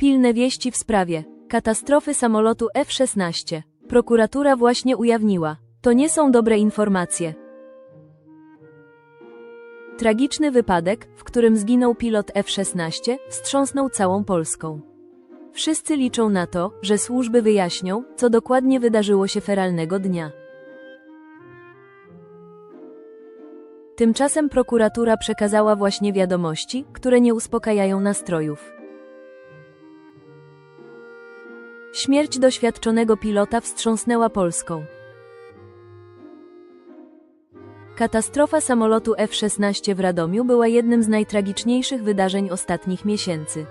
Pilne wieści w sprawie katastrofy samolotu F-16. Prokuratura właśnie ujawniła. To nie są dobre informacje. Tragiczny wypadek, w którym zginął pilot F-16, wstrząsnął całą Polską. Wszyscy liczą na to, że służby wyjaśnią, co dokładnie wydarzyło się feralnego dnia. Tymczasem prokuratura przekazała właśnie wiadomości, które nie uspokajają nastrojów. Śmierć doświadczonego pilota wstrząsnęła Polską. Katastrofa samolotu F-16 w Radomiu była jednym z najtragiczniejszych wydarzeń ostatnich miesięcy.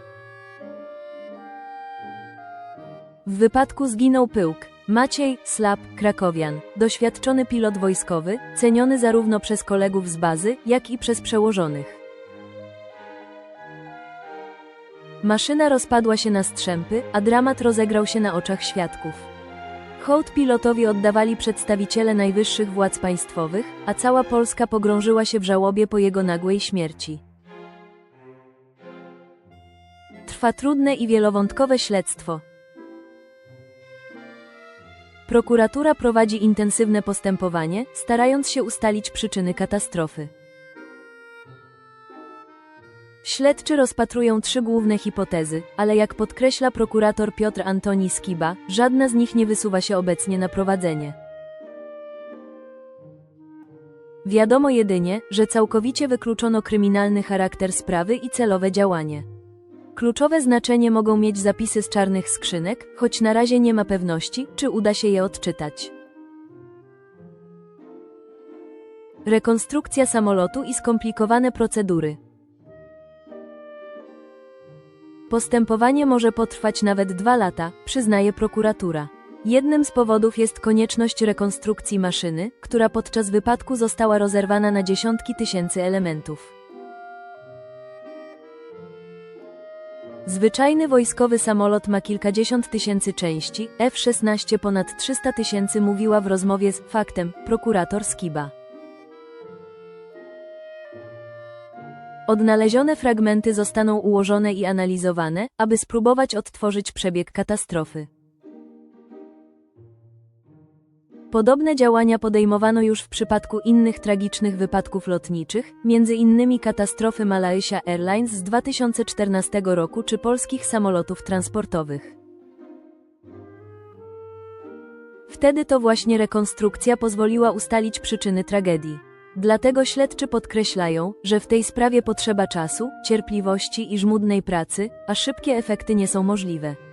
W wypadku zginął pyłk. Maciej Slap, Krakowian, doświadczony pilot wojskowy, ceniony zarówno przez kolegów z bazy, jak i przez przełożonych. Maszyna rozpadła się na strzępy, a dramat rozegrał się na oczach świadków. Hołd pilotowi oddawali przedstawiciele najwyższych władz państwowych, a cała Polska pogrążyła się w żałobie po jego nagłej śmierci. Trwa trudne i wielowątkowe śledztwo. Prokuratura prowadzi intensywne postępowanie, starając się ustalić przyczyny katastrofy. Śledczy rozpatrują trzy główne hipotezy, ale jak podkreśla prokurator Piotr Antoni Skiba, żadna z nich nie wysuwa się obecnie na prowadzenie. Wiadomo jedynie, że całkowicie wykluczono kryminalny charakter sprawy i celowe działanie. Kluczowe znaczenie mogą mieć zapisy z czarnych skrzynek, choć na razie nie ma pewności, czy uda się je odczytać. Rekonstrukcja samolotu i skomplikowane procedury. Postępowanie może potrwać nawet dwa lata, przyznaje prokuratura. Jednym z powodów jest konieczność rekonstrukcji maszyny, która podczas wypadku została rozerwana na dziesiątki tysięcy elementów. Zwyczajny wojskowy samolot ma kilkadziesiąt tysięcy części, F-16 ponad 300 tysięcy mówiła w rozmowie z Faktem prokurator Skiba. Odnalezione fragmenty zostaną ułożone i analizowane, aby spróbować odtworzyć przebieg katastrofy. Podobne działania podejmowano już w przypadku innych tragicznych wypadków lotniczych, innymi katastrofy Malaysia Airlines z 2014 roku czy polskich samolotów transportowych. Wtedy to właśnie rekonstrukcja pozwoliła ustalić przyczyny tragedii. Dlatego śledczy podkreślają, że w tej sprawie potrzeba czasu, cierpliwości i żmudnej pracy, a szybkie efekty nie są możliwe.